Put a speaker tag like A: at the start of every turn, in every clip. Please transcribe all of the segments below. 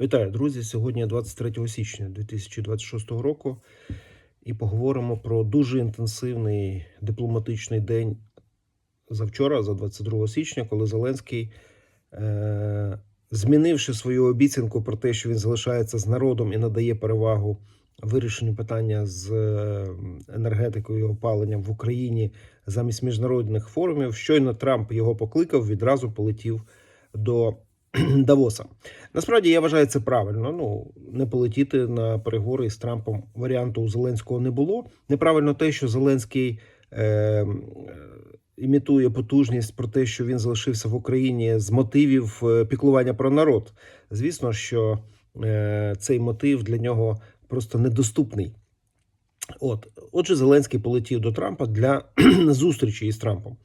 A: Вітаю, друзі! Сьогодні 23 січня 2026 року, і поговоримо про дуже інтенсивний дипломатичний день завчора, за 22 січня, коли Зеленський, е- змінивши свою обіцянку про те, що він залишається з народом і надає перевагу вирішенню питання з е, енергетикою і опаленням в Україні замість міжнародних форумів, щойно Трамп його покликав, відразу полетів до Давоса. Насправді я вважаю це правильно. Ну не полетіти на переговори з Трампом варіанту у Зеленського не було. Неправильно те, що Зеленський е, е, імітує потужність про те, що він залишився в Україні з мотивів е, піклування про народ. Звісно, що е, цей мотив для нього просто недоступний. От, отже, Зеленський полетів до Трампа для зустрічі із Трампом.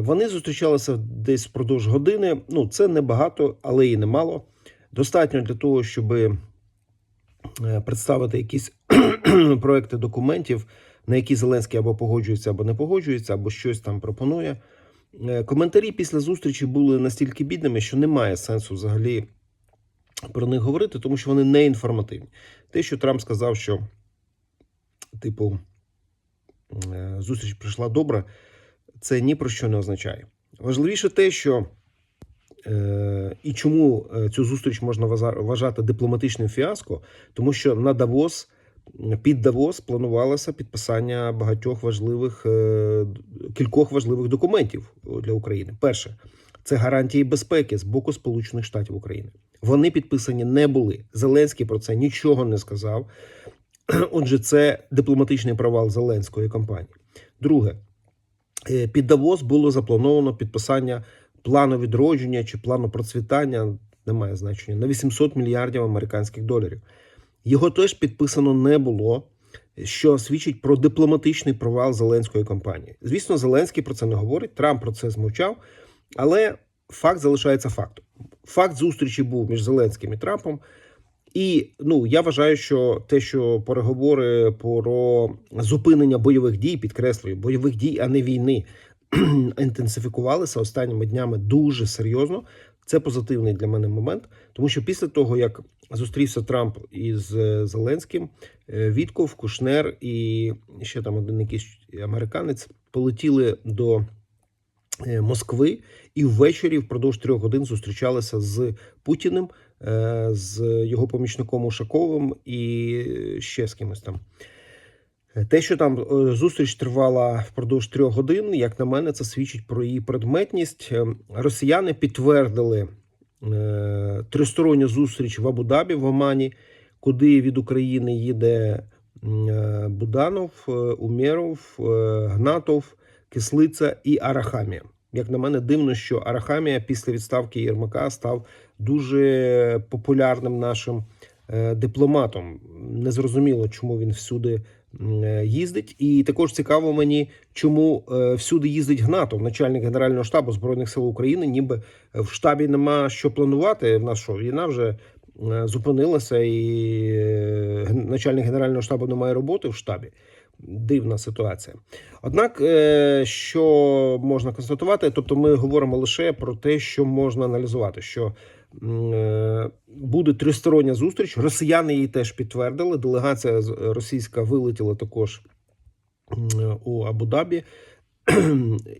A: Вони зустрічалися десь впродовж години. Ну, це не багато, але і немало. Достатньо для того, щоб е, представити якісь проекти документів, на які Зеленський або погоджується, або не погоджується, або щось там пропонує. Е, Коментарі після зустрічі були настільки бідними, що немає сенсу взагалі про них говорити, тому що вони не інформативні. Те, що Трамп сказав, що, типу, е, зустріч прийшла добре, це ні про що не означає. Важливіше те, що е, і чому е, цю зустріч можна вважати дипломатичним фіаско, тому що на Давос. Під Давос планувалося підписання багатьох важливих е, кількох важливих документів для України. Перше це гарантії безпеки з боку Сполучених Штатів України. Вони підписані не були. Зеленський про це нічого не сказав. Отже, це дипломатичний провал Зеленської кампанії. Друге, під Давос було заплановано підписання плану відродження чи плану процвітання, немає значення, на 800 мільярдів американських доларів. Його теж підписано не було, що свідчить про дипломатичний провал Зеленської кампанії. Звісно, Зеленський про це не говорить, Трамп про це змовчав, але факт залишається фактом. Факт зустрічі був між Зеленським і Трампом. І ну я вважаю, що те, що переговори про зупинення бойових дій, підкреслюю, бойових дій, а не війни, інтенсифікувалися останніми днями дуже серйозно. Це позитивний для мене момент, тому що після того, як зустрівся Трамп із е, Зеленським, е, Вітков, Кушнер і ще там один якийсь американець полетіли до е, Москви і ввечері впродовж трьох годин зустрічалися з Путіним, з його помічником Ушаковим і ще з кимось там. Те, що там е, зустріч тривала впродовж трьох годин, як на мене, це свідчить про її предметність. Е, Росіяни підтвердили е, тристоронню зустріч в Абу-Дабі в Омані, куди від України їде е, Буданов, е, Умєров, е, Гнатов, Кислиця і Арахамія. Як на мене, дивно, що Арахамія після відставки Єрмака став дуже популярним нашим е, дипломатом. Незрозуміло, чому він всюди е, їздить. І також цікаво мені, чому е, всюди їздить Гнатов, начальник Генерального штабу Збройних сил України, ніби в штабі нема що планувати. В нас що, війна вже зупинилася, і начальник Генерального штабу не має роботи в штабі. Дивна ситуація. Однак, що можна констатувати, тобто ми говоримо лише про те, що можна аналізувати, що буде тристороння зустріч. Росіяни її теж підтвердили. Делегація з- російська вилетіла також у Абу-Дабі.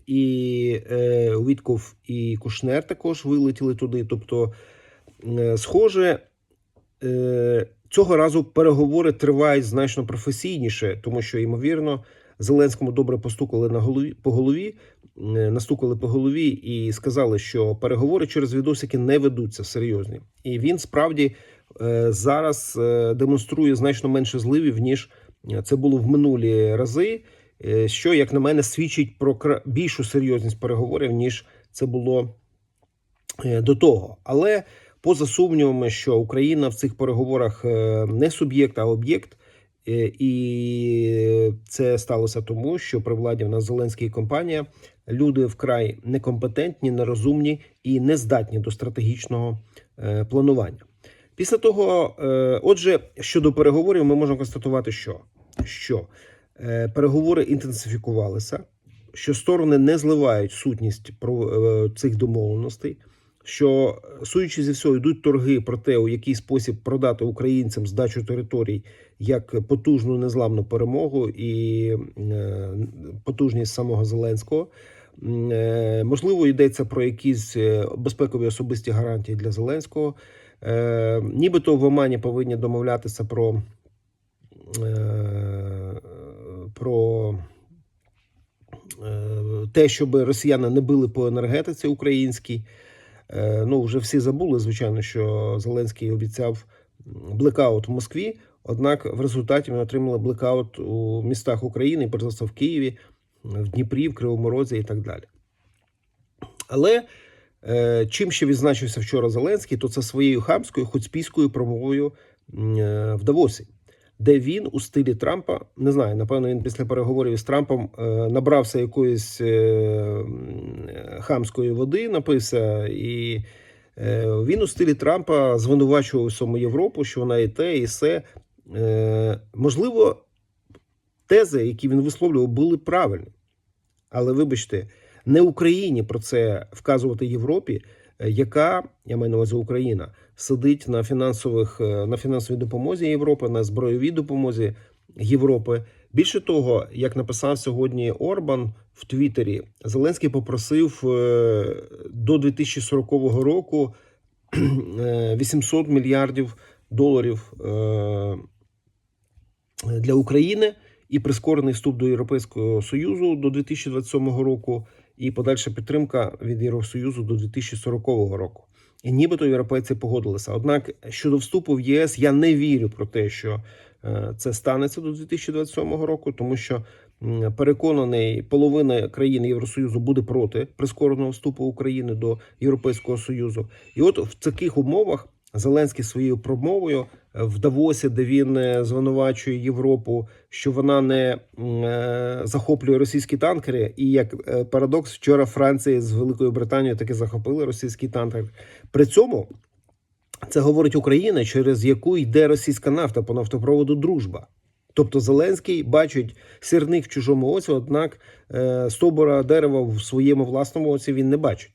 A: І е, Вітков і Кушнер також вилетіли туди. Тобто, е, схоже, е, цього разу переговори тривають значно професійніше, тому що, ймовірно, Зеленському добре постукали на голові по голові, е, настукали по голові і сказали, що переговори через відосики не ведуться серйозні. І він справді е, зараз е, демонструє значно менше зливів, ніж це було в минулі рази. Що, як на мене, свідчить про більшу серйозність переговорів, ніж це було до того. Але поза сумнівами, що Україна в цих переговорах не суб'єкт, а об'єкт. Е, І це сталося тому, що при владі в нас Зеленський і компанія люди вкрай некомпетентні, нерозумні і не здатні до стратегічного е, планування. Після того, е, отже, щодо переговорів, ми можемо констатувати, що, що переговори інтенсифікувалися, що сторони не зливають сутність цих домовленостей. Що суючи зі всього, йдуть торги про те, у який спосіб продати українцям здачу територій як потужну незламну перемогу і е, потужність самого Зеленського. Е, Можливо, йдеться про якісь е, безпекові особисті гарантії для Зеленського. Нібито в Омані повинні домовлятися про, про те, щоб росіяни не били по енергетиці українській. Е, Ну, вже всі забули, звичайно, що Зеленський обіцяв блекаут в Москві. Однак в результаті ми отримали блекаут у містах України, перш за все в Києві, в Дніпрі, в Кривому Розі і так далі. Але е, чим ще відзначився вчора Зеленський, то це своєю хамською хуцпійською промовою е, в Давосі, де він у стилі Трампа, не знаю, напевно, він після переговорів з Трампом е, набрався якоїсь е, хамської води, напився, і е, він у стилі Трампа звинувачував усьому Європу, що вона і те, і се. Е, можливо, тези, які він висловлював, були правильні. Але вибачте, не Україні про це вказувати Європі, яка я маю на увазі Україна сидить на фінансових е, на фінансовій допомозі Європи, на збройовій допомозі Європи. Більше того, як написав сьогодні Орбан в Твіттері, Зеленський попросив е, до 2040 року е, 800 мільярдів доларів е, для України і прискорений вступ до Європейського Союзу до 2027 року, і подальша підтримка від Євросоюзу до 2040 року. Нібито європейці погодилися. Однак щодо вступу в ЄС я не вірю про те, що е, це станеться до 2027 року, тому що переконаний, половина країн Євросоюзу буде проти прискореного вступу України до Європейського Союзу. І от в таких умовах Зеленський своєю промовою е, в Давосі, де він е, звинувачує Європу, що вона не е, захоплює російські танкери. І як парадокс, вчора Франція з Великою Британією таки захопили російський танкер. При цьому це говорить Україна, через яку йде російська нафта по нафтопроводу Дружба. Тобто Зеленський бачить сірник в чужому оці, однак стовбура дерева в своєму власному оці він не бачить.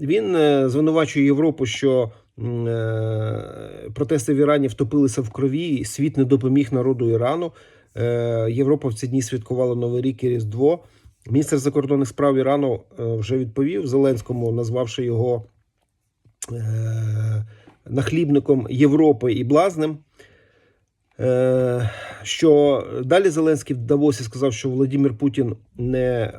A: Він звинувачує Європу, що протести в Ірані втопилися в крові, світ не допоміг народу Ірану. Е, Європа в ці дні святкувала Новий рік і Різдво. Міністр закордонних справ Ірану е, вже відповів Зеленському, назвавши його е, нахлібником Європи і блазнем. Е, Що далі Зеленський в Давосі сказав, що Володимир Путін не е,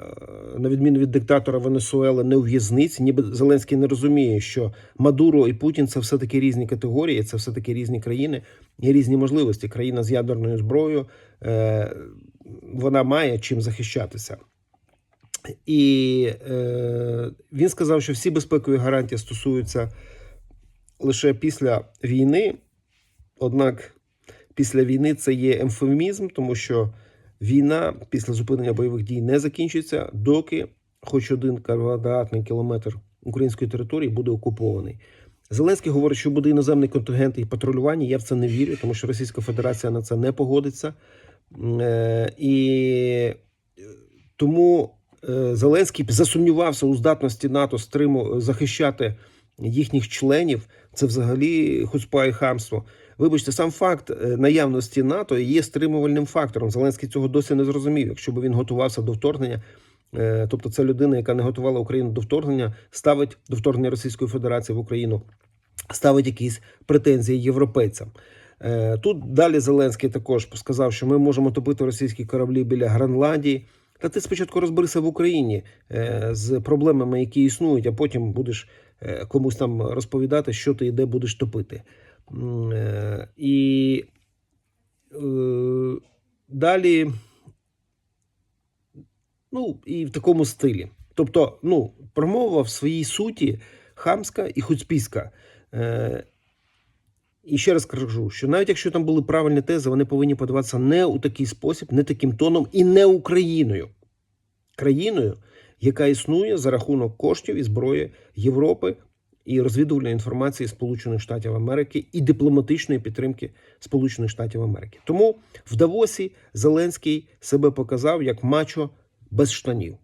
A: на відміну від диктатора Венесуели не у в'язниці. Ніби Зеленський не розуміє, що Мадуро і Путін це все таки різні категорії, це все таки різні країни і різні можливості. Країна з ядерною зброєю е, вона має чим захищатися. І він сказав, що всі безпекові гарантії стосуються лише після війни. Однак після війни це є емфемізм, тому що війна після зупинення бойових дій не закінчиться, доки хоч один квадратний кілометр української території буде окупований. Зеленський говорить, що буде іноземний контингент і патрулювання. Я в це не вірю, тому що Російська Федерація на це не погодиться. Е, І тому е, Зеленський засумнівався у здатності НАТО стриму захищати їхніх членів. Це взагалі хуцпа і хамство. Вибачте, сам факт е, наявності НАТО є стримувальним фактором. Зеленський цього досі не зрозумів. Якщо б він готувався до вторгнення, е, тобто це людина, яка не готувала Україну до вторгнення, ставить до вторгнення Російської Федерації в Україну, ставить якісь претензії європейцям. Е, Тут далі Зеленський також сказав, що ми можемо топити російські кораблі біля Гренландії. Та ти спочатку розберися в Україні з проблемами, які існують, а потім будеш комусь там розповідати, що ти і де будеш топити. Е, І е, далі, ну, і в такому стилі. Тобто, ну, промова в своїй суті хамська і хуцпійська. Е, і ще раз кажу, що навіть якщо там були правильні тези, вони повинні подаватися не у такий спосіб, не таким тоном і не Україною. Країною, яка існує за рахунок коштів і зброї Європи і розвідувальної інформації Сполучених Штатів Америки і дипломатичної підтримки Сполучених Штатів Америки. Тому в Давосі Зеленський себе показав як мачо без штанів.